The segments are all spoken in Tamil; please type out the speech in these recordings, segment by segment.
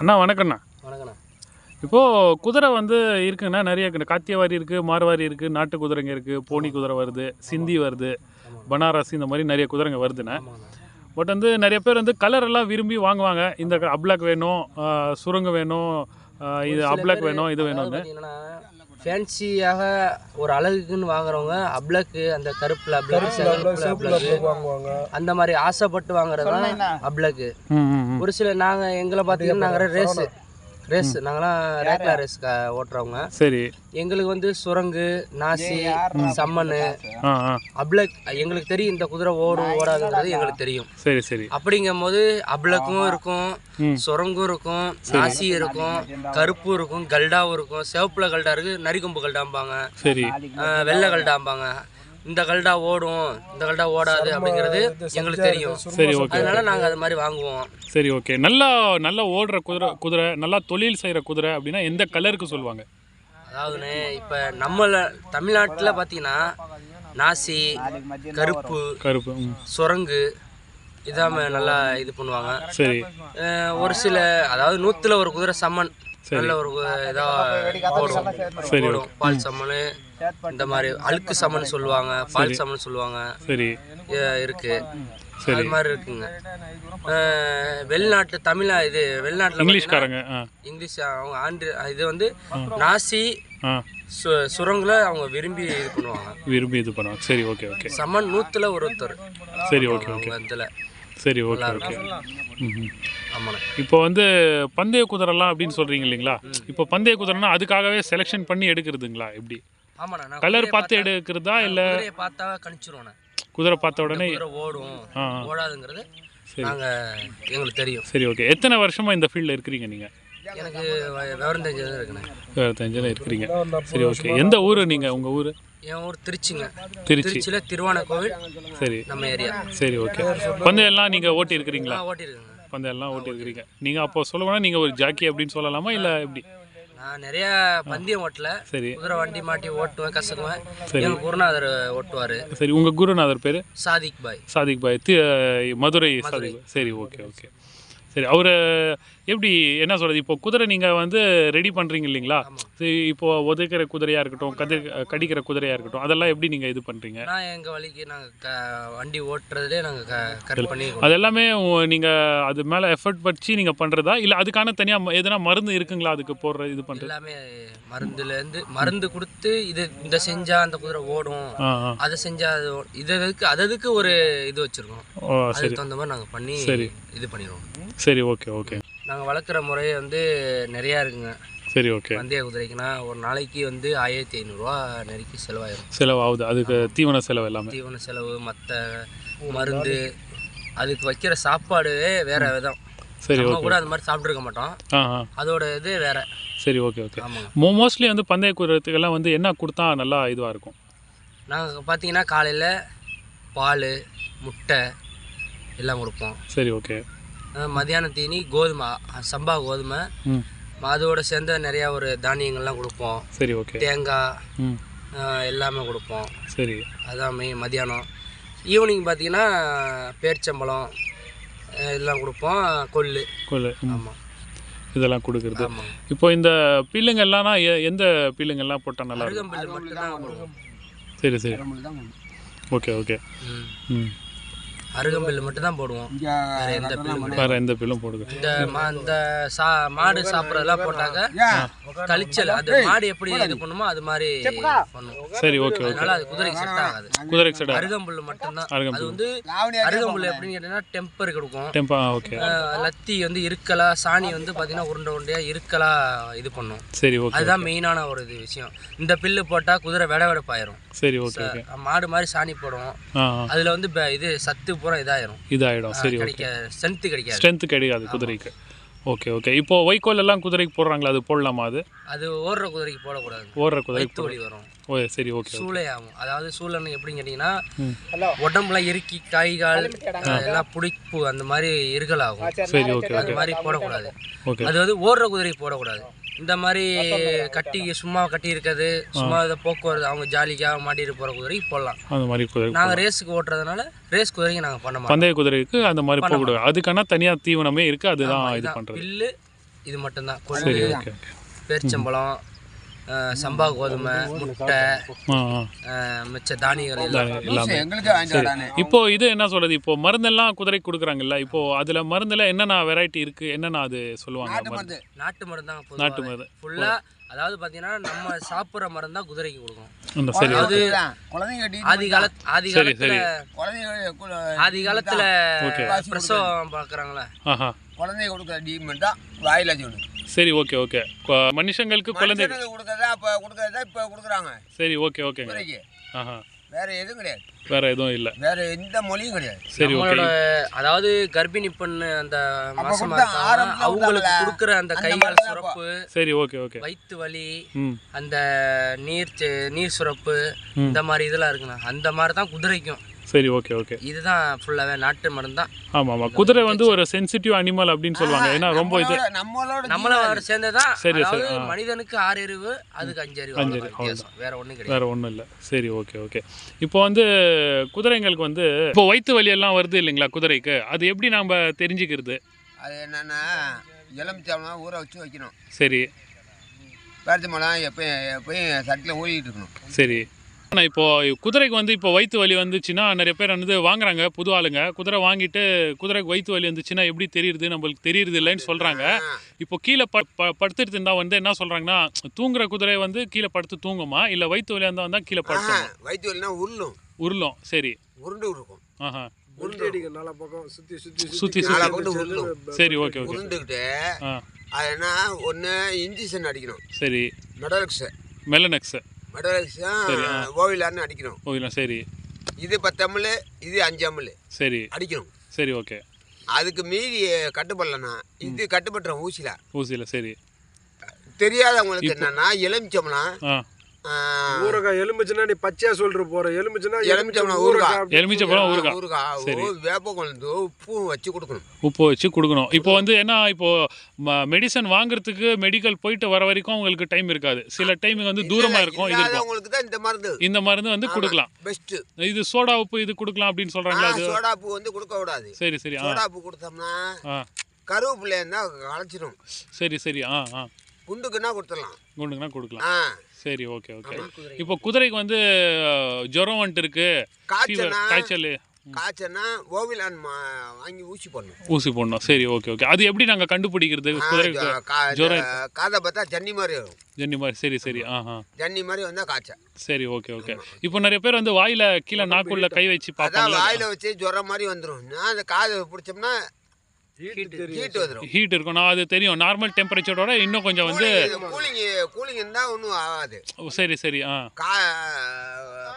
அண்ணா வணக்கண்ணா வணக்கண்ணா இப்போது குதிரை வந்து இருக்குண்ணா நிறைய காத்தியவாரி இருக்குது மார்வாரி இருக்குது நாட்டு குதிரைங்க இருக்குது போனி குதிரை வருது சிந்தி வருது பனாரஸ் இந்த மாதிரி நிறைய குதிரைங்க வருதுண்ணே. பட் வந்து நிறைய பேர் வந்து கலர் எல்லாம் விரும்பி வாங்குவாங்க. இந்த அப்ளாக் வேணும் சுருங்க வேணும் இது அப்ளாக் வேணும் இது வேணும்னு. ஃபேன்சியாக ஒரு அழகுக்குன்னு வாங்குறவங்க அப்ளக்கு அந்த கருப்பில் அப்ளக்கு அந்த மாதிரி ஆசைப்பட்டு வாங்குறது தான் அப்ளக்கு. ஒரு சில நாங்கள் எங்களை பார்த்தீங்கன்னா நாங்கள் ரேஸு ரேஸ் நாங்களாம் ரேக்லா ரேஸ் ஓட்டுறவங்க. சரி. எங்களுக்கு வந்து சுரங்கு நாசி சம்மன் அப்ளக் எங்களுக்கு தெரியும் இந்த குதிரை ஓடும் ஓடாதுங்கிறது எங்களுக்கு தெரியும். சரி சரி. அப்படிங்கும் போது அப்ளக்கும் இருக்கும். சுரங்கும் இருக்கும் நாசி இருக்கும் கருப்பும் இருக்கும் கல்டாவும் இருக்கும் சிவப்புல கல்டா இருக்கு நரிக்கொம்பு கல்டாம்பாங்க. சரி. வெள்ளை கல்டாம்பாங்க. இந்த கல்டா ஓடும் இந்த கல்டா ஓடாது அப்படிங்கிறது எங்களுக்கு தெரியும். சரி ஓகே அதனால நாங்க அது மாதிரி வாங்குவோம். சரி ஓகே. நல்லா நல்லா ஓடுற குதிரை குதிரை நல்லா தொழில் செய்கிற குதிரை அப்படின்னா எந்த கலருக்கு சொல்லுவாங்க? அதாவதுண்ணே இப்போ நம்மள தமிழ்நாட்டில் பார்த்தீங்கன்னா நாசி கருப்பு கருப்பு சுரங்கு இதான் நல்லா இது பண்ணுவாங்க. சரி. ஒரு சில அதாவது நூத்துல ஒரு குதிரை சம்மன் நல்ல ஒரு கு- இதா போடும் பால் சம்மன் இந்த மாதிரி அழுக்கு சம்மன் சொல்லுவாங்க. பால் சம்மன் சொல்லுவாங்க. சரி. இருக்கு. அது மாதிரி இருக்குங்க. அஹ் வெளிநாட்டு தமிழா இது வெளிநாட்டில் இங்கிலீஷ்காரங்க இங்கிலீஷ் அவங்க ஆண்டு இது வந்து நாசி ஆ. சு சுரங்குல அவங்க விரும்பி இது பண்ணுவாங்க. விரும்பி இது பண்ணுவாங்க. சரி ஓகே ஓகே. சம்மன் நூத்துல ஒருத்தர். சரி ஓகே ஓகே. இதுல. சரி ஓகே ஓகே. ம் ஆமாண்ணே. இப்போ வந்து பந்தய குதிரைலாம் அப்படின்னு சொல்கிறீங்க இல்லைங்களா? இப்போ பந்தய குதிரைனா அதுக்காகவே செலெக்ஷன் பண்ணி எடுக்கிறதுங்களா? எப்படி? ஆமாண்ணா கலர் பார்த்து எடுக்கிறதா இல்லை பார்த்தா கணிச்சிருவோண்ணே. குதிரை பார்த்த உடனே ஓடும். ஓடாதுங்கிறது சரி. நாங்க எங்களுக்கு தெரியும். சரி ஓகே. எத்தனை வருஷமாக இந்த ஃபீல்டில் இருக்கிறீங்க நீங்கள் எனக்கு வ- விவரம் தெரிஞ்சது இருக்குண்ணே இருபத்தஞ்சில் இருக்கிறீங்க. சரி ஓகே. எந்த ஊர் நீங்கள் உங்கள் ஊர்? என் ஊர் திருச்சிங்க. திருச்சி. திருச்சியில திருவான கோவில் சரி. நம்ம ஏரியா. சரி ஓகே. பந்தயம் எல்லாம் நீங்கள் ஓட்டி இருக்கிறீங்களா நான் ஓட்டியிருக்கேங்க. பந்தயம் எல்லாம் ஓட்டி இருக்கிறீங்க நீங்கள் அப்போ சொல்ல போனால் நீங்கள் ஒரு ஜாக்கி அப்படின்னு சொல்லலாமா இல்லை எப்படி? நான் நிறைய பந்தயம் ஓட்டல. சரி. குதிரை வண்டி மாட்டி ஓட்டுவேன் கசக்குவேன். எங்க குருநாதர் ஓட்டுவாரு. சரி உங்கள் குருநாதர் பேர்? சாதிக் பாய். சாதிக் பாய். தி மதுரை சாதிக் சரி ஓகே ஓகே. சரி அவர் எப்படி என்ன சொல்கிறது இப்போ குதிரை நீங்கள் வந்து ரெடி பண்ணுறீங்க இல்லைங்களா? சரி, இப்போ உதைக்கிற குதிரையாக இருக்கட்டும் கதிர் கடிக்கிற குதிரையாக இருக்கட்டும் அதெல்லாம் எப்படி நீங்கள் இது பண்ணுறீங்க நான் எங்க வழிக்கு நாங்க க- வண்டி ஓட்டுறதுலே நாங்க கரெக்ட் பண்ணி அது எல்லாமே நீங்கள் அது மேலே எஃபர்ட் வச்சு நீங்கள் பண்ணுறதா இல்லை அதுக்கான தனியாக எதனா மருந்து இருக்குங்களா அதுக்கு போடுற இது பண்ணுறது எல்லாமே மருந்துல இருந்து மருந்து கொடுத்து இது இந்த செஞ்சா அந்த குதிரை ஓடும். அதை செஞ்சா அது ஓ- இது அதுக்கு அது அதுக்கு ஒரு இது வச்சிருக்கோம். சரி அதுக்கு தகுந்த மாதிரி நாங்க பண்ணி சரி. இது பண்ணிடுவோம் சரி ஓகே ஓகே. நாங்க வளர்க்குற முறை வந்து நிறையா இருக்குங்க. சரி ஓகே பந்தய குதிரைக்குன்னா ஒரு நாளைக்கு வந்து ஆயிரத்தி ஐநூறுரூவா நெருக்கி செலவாயிரும். செலவு ஆகுது அதுக்கு தீவன செலவு எல்லாமே. தீவன செலவு மற்ற மருந்து அதுக்கு வைக்கிற சாப்பாடு வேற விதம். சரி நம்ம ஓகே கூட அந்த மாதிரி சாப்பிட்ருக்க மாட்டோம். அதோட இது வேற. சரி ஓகே ஓகே ஆமாங்க. மோ மோஸ்ட்லி வந்து பந்தய குதிரத்துக்கெல்லாம் வந்து என்ன கொடுத்தா நல்லா இதுவாக இருக்கும்? நாங்கள் பார்த்தீங்கன்னா காலையில் பால் முட்டை எல்லாம் கொடுப்போம். சரி ஓகே அஹ் மத்தியான தீனி கோதுமை சம்பா கோதுமை. அதோட சேர்ந்த நிறையா ஒரு தானியங்கள்லாம் கொடுப்போம். சரி ஓகே. தேங்காய் எல்லாமே கொடுப்போம். சரி. அதான் மெய் மதியானம். ஈவினிங் பார்த்தீங்கன்னா பேரிச்சம்பழம் அஹ் எல்லாம் கொடுப்போம். கொள்ளு. கொள்ளு ம். ஆமாம் இதெல்லாம் கொடுக்குறது. ஆமாம் இப்போ இந்த பில்லுங்கள்லாம்னா எ- எந்த பில்லுங்கள்லாம் போட்டால் நல்லா இருக்கும்? சரி சரி. Okay okay. ம். அருகம்பில் மட்டும்தான் போடுவோம். வேற எந்த பில்லும். வேறு எந்த பில்லும் போடுங்க. இந்த மா இந்த சா மாடு சாப்பிட்றதெல்லாம் போட்டாங்க கழிச்சல் அது மாடு எப்படி இது பண்ணுமோ அது மாதிரி பண்ணும். சரி ஓகே ஓகே அதனால அது குதிரைக்கு செட் ஆகாது. குதிரைக்கு சைடு அருகம்புல் மட்டும்தான். அது வந்து அருகம்புல். எப்படின்னு கேட்டீங்கன்னா டெம்பர் கொடுக்கும். டெம்பா ஓகே லத்தி வந்து இருக்கலா சாணி வந்து பார்த்தீங்கன்னா உருண்டை உருண்டையா இருக்கலா இது பண்ணும். சரி ஓகே அதுதான் மெயினான ஒரு இது விஷயம். இந்த பில்லு போட்டா குதிரை விட வெடப்பாயிரும் சரி ஓகே ஓகே மாடு மாதிரி சாணி ஆ அதுல வந்து ப- இது சத்து பூரா இதாயிரும். இதாகிடும் சரி ஓகே கிடைக்க ஸ்ட்ரென்த் கிடைக்காது. ஸ்ட்ரென்த்து கிடையாது குதிரைக்கு. ஓகே ஓகே இப்போ வைக்கோல் எல்லாம் குதிரைக்கு போடுறாங்களா? அது போடலாமா அது? அது ஓடுற குதிரைக்கு போடக்கூடாது. ஓடுற குதிரைக்கு வலி வரும். ஓ சரி ஓகே சூளை ஆகும் அதாவது சூளைன்னு எப்படின்னு கேட்டிங்கன்னா ம். உடம்புல இறுக்கி கை கால் எல்லாம் புடிப்பு அந்த மாதிரி இருகல் ஆகும் சரி ஓகே அது மாதிரி போடக்கூடாது. ஓகே அது வந்து ஓடுற குதிரைக்கு போடக்கூடாது. இந்த மாதிரி கட்டி சும்மா கட்டி இருக்கிறது சும்மா இதை போக்குவரத்து அவங்க ஜாலிக்காக மாட்டிட்டு போகிற குதிரைக்கு போடலாம். அந்த மாதிரி குதிரை நாங்கள் ரேஸுக்கு ஓட்டுறதுனால ரேஸ் குதிரைக்கு நாங்கள் பண்ண மாட்டோம். பந்தய குதிரைக்கு அந்த மாதிரி போகக்கூடாது. அதுக்கான தனியாக தீவனமே இருக்குது அதுதான் இது பண்ணுறது பில்லு இது மட்டும்தான். கொள்ளு பேரிச்சம்பழம் சம்பா கோதுமை முட்டை மிச்ச தானியங்கள் எல்லாம். இப்போ இது என்ன சொல்றது? இப்போ மருந்தெல்லாம் குதிரைக்கு கொடுக்குறாங்கல்ல இப்போ அதுல மருந்துல என்னென்ன வெரைட்டி இருக்கு? என்னென்ன அது சொல்லுவாங்க நாட்டு மருந்து? மருந்து. நாட்டு மருந்து தான் நாட்டு மருந்து. ஃபுல்லாக அதாவது பார்த்தீங்கன்னா நம்ம சாப்பிட்ற மருந்து தான் குதிரைக்கு கொடுக்கும். சரி அது குழந்தைங்க ஆதி கால ஆதி சரி, காலத்துல குழந்தைங்க ஆதி காலத்துல பிரசவம் பார்க்குறாங்களே ஆஹா. குழந்தைங்க கொடுக்குற ட்ரீட்மெண்ட் தான் வாயில சொல்லு சரி ஓகே ஓகே. மனுஷங்களுக்கு குழந்தை மனுஷனுக்கு கொடுக்கறதா அப்ப கொடுக்கறதா இப்ப கொடுக்குறாங்க. சரி ஓகே ஓகேங்க. குதிரைக்கு. ஆஹா. வேற எதுவும் கிடையாது. வேற எதுவும் இல்லை. வேற எந்த மொழியும் கிடையாது. சரி ஓகே. நம்மளோட அதாவது கர்ப்பிணி பெண்ணு அந்த மாசமா கொடுத்தா இருக்காங்க ஆரம்பத்துல அவங்களுக்கு கொடுத்தாங்கல்ல, கொடுக்குற அந்த அந்த கைகால் சுரப்பு சரி ஓகே ஓகே. வயிற்று வலி ம். அந்த நீர் செ- நீர் சுரப்பு. இந்த மாதிரி இதெல்லாம் இருக்குண்ணா. அந்த மாதிரி தான் குதிரைக்கும். சரி ஓகே ஓகே இதுதான் ஃபுல்லாகவே நாட்டு மருந்து? தான் ஆமாம் ஆமாம் குதிரை வந்து ஒரு சென்சிட்டிவ் அனிமல் அப்படின்னு சொல்லுவாங்க. ஏன்னா ரொம்ப இது நம்மளோட- நம்மளோட சேர்ந்ததான் சரி, சரி. மனிதனுக்கு ஆறு அறிவு அதுக்கு அஞ்சு அறிவு அஞ்சு வேற ஒண்ணும் கிடையாது. வேற ஒன்றும் இல்லை. சரி ஓகே ஓகே இப்போ வந்து குதிரைங்களுக்கு வந்து இப்போ வயிற்று வலி எல்லாம் வருது இல்லைங்களா குதிரைக்கு? அது எப்படி நாம் தெரிஞ்சுக்கிறது? அது என்னன்னா எலுமிச்சம்பழம் ஊற வச்சு வைக்கணும். சரி. பேரிச்சம்பழம் எப்பயும் எப்பயும் சட்டில் ஊறிட்டு இருக்கணும். சரி. ஆனால் இப்போ குதிரைக்கு வந்து இப்போ வயிற்று வலி வந்துச்சுன்னா நிறைய பேர் வந்து வாங்குறாங்க புது ஆளுங்க. குதிரை வாங்கிட்டு குதிரைக்கு வயிற்று வலி வந்துச்சுன்னா எப்படி தெரியுது நம்மளுக்கு தெரியுது இல்லைன்னு சொல்கிறாங்க இப்போ கீழே ப ப- படுத்துட்டு இருந்தா வந்து என்ன சொல்கிறாங்கன்னா தூங்குற குதிரை வந்து கீழே படுத்து தூங்குமா? இல்லை வயிற்று வலியாக இருந்தால் வந்தால் கீழே படுத்துமா வயிற்று வலினா உருளும். உருளும். சரி. உருண்டு இருக்கும். ஆஹா. சுத்தி சரி ஓகே ஓகே. அது என்ன? ஒன்று இன்ஜெக்ஷன் அடிக்கணும். சரி. மெடலக்ஸ் மெலனக்ஸ். சரி, ஆ. ஓவிலான்னு அடிக்கணும். ஓகேண்ணா சரி. இது பத்து எம்எல் இது அஞ்சு எம்எல் சரி. அடிக்கணும். சரி ஓகே. அதுக்கு மீறி கட்டுப்படலன்னா இது கட்டுப்பட்டுரும் ஊசியில். ஊசியில் சரி. தெரியாதவங்களுக்கு என்னன்னா ஆ, ஊறுகாய் எலுமிச்சுனா நீ பச்சையா சொல்ற போற. எலுமிச்சுனா எலுமிச்சம்பழம் ஊறுகாய். அப்படி எலுமிச்சம்பழம் ஊறுகாய் ஊறுகாய். வேப்ப குழந்து உப்பும் வச்சு கொடுக்கணும். உப்பு வச்சு கொடுக்கணும். இப்போ வந்து என்ன இப்போ மெடிசன் வாங்குறதுக்கு மெடிக்கல் போயிட்டு வர வரைக்கும் உங்களுக்கு டைம் இருக்காது. சில டைம் வந்து தூரமாக இருக்கும் இது இல்லாதவங்களுக்கு தான் இந்த மருந்து. இந்த மருந்து வந்து கொடுக்கலாம். பெஸ்ட் இது சோடா உப்பு இது கொடுக்கலாம் அப்படின்னு சொல்கிறாங்களா அது. சோடாப்பு வந்து கொடுக்க கூடாது. சரி சரி ஆ. சோடாப்பு கொடுத்தோம்னா ஆ. கருவேப்பிலை இருந்தா களைச்சிடும் சரி சரி ஆ ஆ. குண்டுக்குன்னா கொடுத்துடலாம். கொண்டுங்கன்னா கொடுக்கலாம். ஆ. சரி ஓகே ஓகே. இப்போ குதிரைக்கு வந்து ஜுரம் வந்துட்டு இருக்கு. காய்ச்சல்னா காய்ச்சல். காய்ச்சல்னா ஓவிலான் வாங்கி ஊசி போடணும். ஊசி போடணும். சரி ஓகே ஓகே. அது எப்படி நாங்கள் கண்டுபிடிக்கிறது? குதிரைக்கு ஜுரம் காதை பார்த்தா ஜன்னி மாதிரி வரும். ஜன்னி மாதிரி. சரி சரி. ஆ ஆ ஜன்னி மாதிரி வந்தா காய்ச்சல். சரி ஓகே ஓகே. இப்போ நிறைய பேர் வந்து வாயில கீழே நாக்குள்ள கை வச்சு பார்ப்பாங்க வாயில வச்சு ஜுரம் மாதிரி வந்துடும் நான் அந்த காதை பிடிச்சோம்னா ஹீட் இருக்கும். நான் அது தெரியும். நார்மல் டெம்பரேச்சரோட இன்னும் கொஞ்சம் வந்து கூலிங் கூலிங் இருந்தா ஒன்றும் ஆகாது. ஓ, சரி சரி. ஆ. கா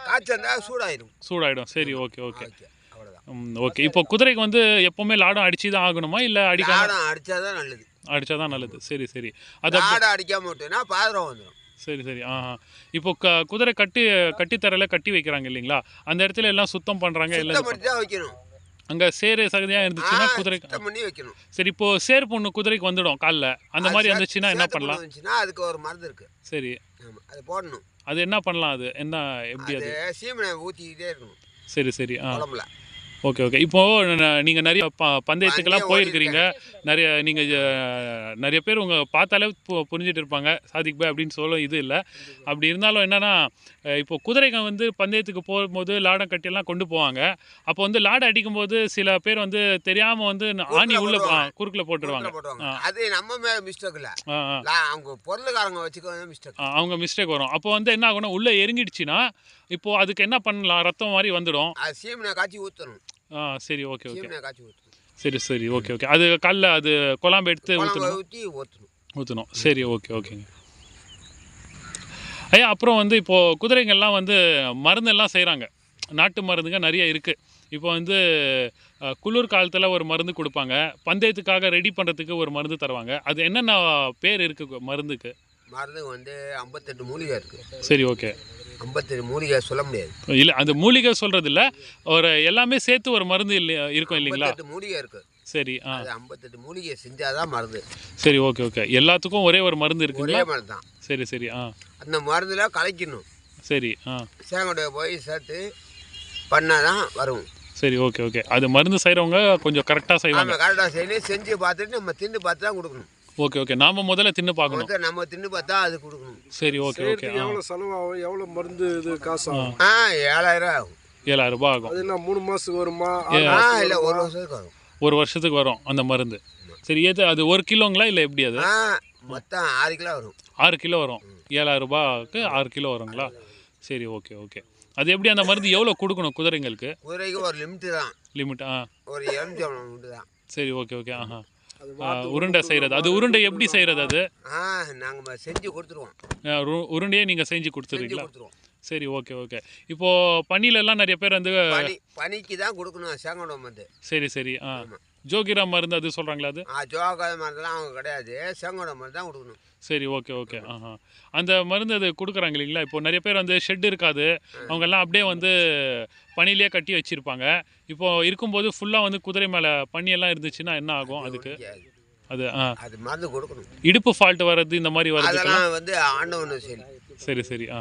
காய்ச்சல் இருந்தா சூடாயிரும். சூடாயிடும். சரி ஓகே ஓகே. ஓகே அவ்வளோதான் ம் ஓகே. இப்போ குதிரைக்கு வந்து எப்பவுமே லாடம் அடிச்சு தான் ஆகணுமா? இல்லை அடிக்காம? லாடம் அடிச்சாதான் நல்லது. அடிச்சா தான் நல்லது. சரி சரி. அது லாடம் அடிக்காம விட்டோம்னா பாதரம் வந்துடும் சரி சரி. ஆ ஆ. இப்போ க குதிரை கட்டி கட்டித்தரையில் கட்டி வைக்கிறாங்க இல்லைங்களா? அந்த இடத்துல எல்லாம் சுத்தம் பண்ணுறாங்க சுத்தம் எல்லாம் தான் வைக்கணும். அங்கே சேரு சகதியாக இருந்துச்சுன்னா குதிரைக்கு பண்ணி வைக்கணும். சரி இப்போ சேர் பொண்ணு குதிரைக்கு வந்துடும் காலில். அந்த மாதிரி அது வந்துச்சுன்னா என்ன பண்ணலாம்? அதுக்கு ஒரு மருந்து இருக்கு. சரி. அது போடணும். அது என்ன பண்ணலாம் அது? என்ன எப்படி அது? சீமனை ஊற்றிக்கிட்டே இருக்கணும். சரி சரி ஆ. Okay okay. இப்போ ந- நீங்க நிறைய ப பந்தயத்துக்கெல்லாம் போயிருக்கிறீங்க. நிறைய நீங்க அஹ், நிறைய பேர் உங்க பார்த்தாலே புரிஞ்சுட்டு இருப்பாங்க. சாதிக் பாய் அப்படின்னு சொல்ல இது இல்லை. அப்படி இருந்தாலும் என்னன்னா இப்போ குதிரைங்க வந்து பந்தயத்துக்கு போகும்போது லாடம் கட்டியெல்லாம் கொண்டு போவாங்க. அப்போ வந்து லாடம் அடிக்கும்போது சில பேர் வந்து தெரியாம வந்து ஆணி உள்ள. குறுக்கில் போட்டுருவாங்க. அது நம்ம மேல மிஸ்டேக் இல்ல. அவங்க பொருளுக்காரங்க வச்சுக்க மிஸ்டேக் அவங்க மிஸ்டேக் வரும். அப்போ வந்து என்ன ஆகும்னா உள்ளே எரிங்கிடுச்சுன்னா இப்போ அதுக்கு என்ன பண்ணலாம்? ரத்தம் மாதிரி வந்துடும். அது சீமனை காய்ச்சி ஊற்றணும் ஆ சரி ஓகே ஓகே. சீமனை காய்ச்சி ஊற்றணும் சரி சரி ஓகே ஓகே. அது கல்ல அது குழம்பு எடுத்து ஊற்றணும் ஊற்றி ஊற்றணும் ஊற்றணும் சரி ஓகே ஓகேங்க. ஐயா அப்புறம் வந்து இப்போது குதிரைங்கள்லாம் வந்து மருந்தெல்லாம் செய்கிறாங்க நாட்டு மருந்துங்க நிறைய இருக்குது இப்போ வந்து குளிர் காலத்தில் ஒரு மருந்து கொடுப்பாங்க. பந்தயத்துக்காக ரெடி பண்ணுறதுக்கு ஒரு மருந்து தருவாங்க. அது என்னென்ன பேர் இருக்குது மருந்துக்கு? மருந்து வந்து ஐம்பத்தெட்டு மூலிகை இருக்கு. சரி ஓகே. ஐம்பத்தெட்டு மூலிகை சொல்ல முடியாது. இல்லை அந்த மூலிகை சொல்கிறது இல்லை ஒரு எல்லாமே சேர்த்து ஒரு மருந்து இல்லை இருக்கும் இல்லைங்களா? மூலிகை இருக்கு. சரி ஆ. அது ஐம்பத்தெட்டு மூலிகை செஞ்சாதான் மருந்து. சரி ஓகே ஓகே. எல்லாத்துக்கும் ஒரே ஒரு மருந்து ஒரே இருக்குங்களா? மருந்து தான் சரி சரி ஆ. அந்த மருந்துல கலக்கணும் சரி ஆ. சேங்கோடைய போய் சேர்த்து பண்ணாதான் வரும். சரி ஓகே ஓகே. அது மருந்து செய்கிறவங்க கொஞ்சம் கரெக்டாக செய்வாங்க. கரெக்டாக செய்யணும். செஞ்சு பார்த்துட்டு நம்ம தின்னு பார்த்து தான் கொடுக்கணும். Okay okay. நாம முதல்ல தின்னு பார்க்கணும். மொத்தம் நம்ம தின்னு பார்த்தா அது கொடுக்கணும். சரி ஓகே ஓகே. எவ்வளோ செலவாகும் எவ்வளோ மருந்து இது காசு ஆகும்? ஆ. ஏழாயிரம் ஆகும். ஏழாயிரம் ரூபாய் ஆகும். அது என்ன மூணு மாசத்துக்கு வருமா? ஆ இல்லை ஒரு வருஷத்துக்கு வரும். ஒரு வருஷத்துக்கு வரும் அந்த மருந்து. சரி எது அது ஒரு கிலோங்களா இல்லை எப்படி அது? மொத்தம் ஆறு கிலோ வரும். ஆறு கிலோ வரும். ஏழாயிரம் ரூபாய்க்கு ஆறு கிலோ வருங்களா? சரி ஓகே ஓகே. அது எப்படி அந்த மருந்து எவ்வளோ கொடுக்கணும் குதிரைங்களுக்கு? குதிரைக்கு ஒரு லிமிட்டு தான். லிமிட் ஆ. ஒரு எலுமிச்சம்பழம் தான். சரி ஓகே ஓகே ஆஹா. உருண்டை செய்கிறது அது உருண்டை எப்படி செய்கிறது அது? ஆ நாங்கள் செஞ்சு கொடுத்துருவோம். உருண்டையே நீங்கள் செஞ்சு கொடுத்துருவீங்களா? சரி ஓகே ஓகே. இப்போது பனியில எல்லாம் நிறைய பேர் வந்து பனி பனிக்கு தான் கொடுக்கணும் செங்கடம் வந்து. சரி சரி ஆ. ஜோகிரா மருந்து அது சொல்கிறாங்களா அது? ஆ ஜோகாத மருந்தெல்லாம் அவங்க கிடையாது. செங்கடம் மருந்து தான் கொடுக்கணும். சரி ஓகே ஓகே. ஆஹா. அந்த மருந்து அது கொடுக்குறாங்க இல்லைங்களா? இப்போ நிறைய பேர் வந்து ஷெட் இருக்காது. அவங்க எல்லாம் அப்படியே வந்து பனிலேயே கட்டி வச்சிருப்பாங்க. இப்போ இருக்கும்போது ஃபுல்லாக வந்து குதிரை மேலே பனியெல்லாம் இருந்துச்சுன்னா என்ன ஆகும் அதுக்கு. அது ஆ. அது மருந்து கொடுக்கணும். இடுப்பு ஃபால்ட் வர்றது இந்த மாதிரி அதெல்லாம் வந்து ஆண்டவன் சரி சரி சரி ஆ.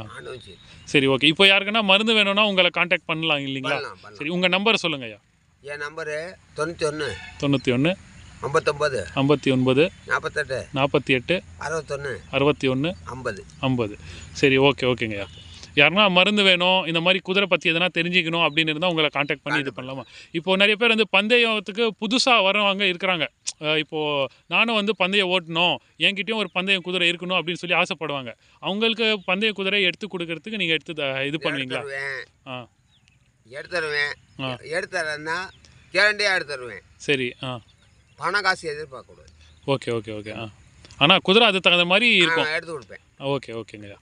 சரி ஓகே. இப்போ யாருக்குன்னா மருந்து வேணும்னா உங்களை காண்டாக்ட் பண்ணலாம் இல்லைங்களா? சரி உங்கள் நம்பர் சொல்லுங்க ஐயா. என் நம்பரு தொண்ணூற்றி ஒன்று தொண்ணூற்றி ஒன்று ஐம்பத்தொம்பது. ஐம்பத்தி ஒன்பது நாற்பத்தெட்டு நாற்பத்தி எட்டு அறுபத்தொன்று அறுபத்தி ஒன்று ஐம்பது. ஐம்பது. சரி ஓகே ஓகேங்கய்யா யாருன்னா மருந்து வேணும் இந்த மாதிரி குதிரை பற்றி எதனா தெரிஞ்சுக்கணும் அப்படின்னு இருந்தால் உங்களை காண்டாக்ட் பண்ணி இது பண்ணலாமா? இப்போ நிறைய பேர் வந்து பந்தயத்துக்கு புதுசாக வரவங்க இருக்கிறாங்க. அஹ் இப்போ நானும் வந்து பந்தயம் ஓட்டணும் என்கிட்டயும் ஒரு பந்தயம் குதிரை இருக்கணும் அப்படின்னு சொல்லி ஆசைப்படுவாங்க. அவங்களுக்கு பந்தய குதிரை எடுத்து கொடுக்கறதுக்கு நீங்கள் எடுத்து த- இது பண்ணுவீங்களா? ஆ. எடுத்து தருவேன் ஆ. எடுத்து தரேன்னா கேரண்டியாக எடுத்து தருவேன் சரி ஆ. பணம் காசு எதிர்பார்க்கக்கூடாது. ஓகே ஓகே ஓகே ஆ. ஆனால் குதிரை அது தகுந்த மாதிரி இருக்கும். நான் எடுத்து கொடுப்பேன். ஓகே ஓகேங்கய்யா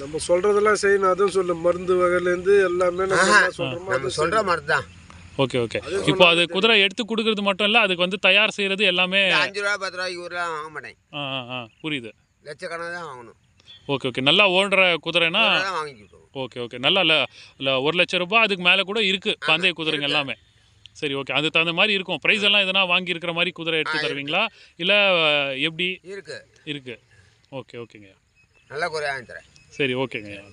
நம்ம சொல்றதெல்லாம் செய்யணும். அதுவும் சொல்லு மருந்து வகையிலேருந்து எல்லாமே நம்ம என்ன சொல்றோமோ நம்ம சொல்கிற மாதிரி தான். Okay okay. இப்போ அது குதிரை எடுத்து கொடுக்கறது மட்டும் இல்லை அதுக்கு வந்து தயார் செய்கிறது எல்லாமே அஞ்சு ரூபா பத்து ரூபாய்க்கு ஊரெலாம் வாங்க மாட்டேன். ஆ ஆ ஆ. புரியுது. லட்சக்கணக்காக தான் வாங்கணும். Okay okay. நல்லா ஓடுற குதிரைனா வாங்கிக்கிட்டோம் ஓகே ஓகே. நல்லா இல்லை இல்லை ஒரு லட்ச ரூபாய் அதுக்கு மேலே கூட இருக்குது பந்தய குதிரைங்க எல்லாமே. சரி ஓகே. அது தகுந்த மாதிரி இருக்கும். ப்ரைஸ் எல்லாம் எதனா வாங்கியிருக்கிற மாதிரி குதிரை எடுத்து தருவீங்களா? இல்லை எப்படி? இருக்கு. இருக்குது ஓகே ஓகேங்கய்யா நல்ல குறையாக தரேன். சரி ஓகேங்கய்யா